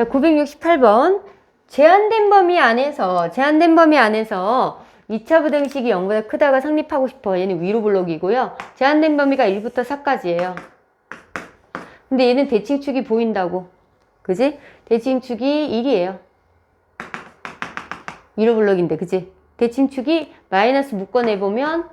자, 968번. 제한된 범위 안에서, 제한된 범위 안에서 2차 부등식이 0보다 크다가 성립하고 싶어. 얘는 위로 블록이고요. 제한된 범위가 1부터 4까지예요. 근데 얘는 대칭축이 보인다고. 그지? 대칭축이 1이에요. 위로 블록인데, 그지? 대칭축이 마이너스 묶어내보면,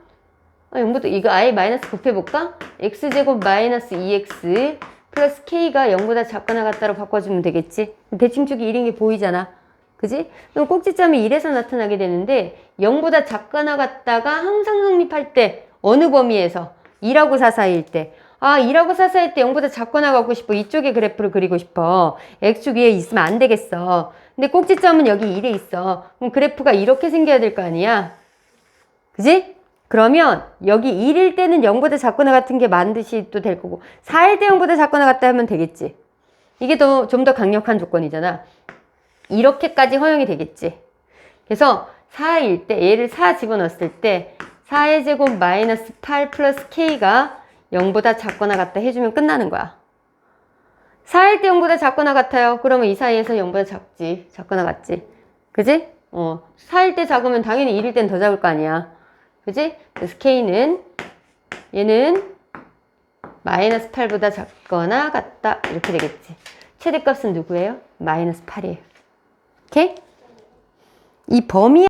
아, 0부터, 이거 아예 마이너스 곱해볼까? x제곱 마이너스 2x 플러스 k가 0보다 작거나 같다로 바꿔주면 되겠지? 대칭축이 1인 게 보이잖아. 그지? 그럼 꼭지점이 1에서 나타나게 되는데 0보다 작거나 같다가 항상 성립할 때 어느 범위에서 2라고 4 사이일 때 아, 2라고 4 사이일 때 0보다 작거나 갖고 싶어. 이쪽에 그래프를 그리고 싶어. x축 위에 있으면 안 되겠어. 근데 꼭지점은 여기 1에 있어. 그럼 그래프가 이렇게 생겨야 될 거 아니야? 그지? 그러면 여기 1일 때는 0보다 작거나 같은 게 반드시 또될 거고 4일 때 0보다 작거나 같다 하면 되겠지. 이게 더 좀 더 강력한 조건이잖아. 이렇게까지 허용이 되겠지. 그래서 4일 때 얘를 4 집어넣었을 때 4의 제곱 마이너스 8 플러스 k가 0보다 작거나 같다 해주면 끝나는 거야. 4일 때 0보다 작거나 같아요. 그러면 이 사이에서 0보다 작지. 작거나 같지. 그지? 어, 4일 때 작으면 당연히 1일 땐 더 작을 거 아니야. 그지? 그래서 k는 얘는 마이너스 8보다 작거나 같다. 이렇게 되겠지. 최대값은 누구예요? 마이너스 8이에요. 오케이? 이 범위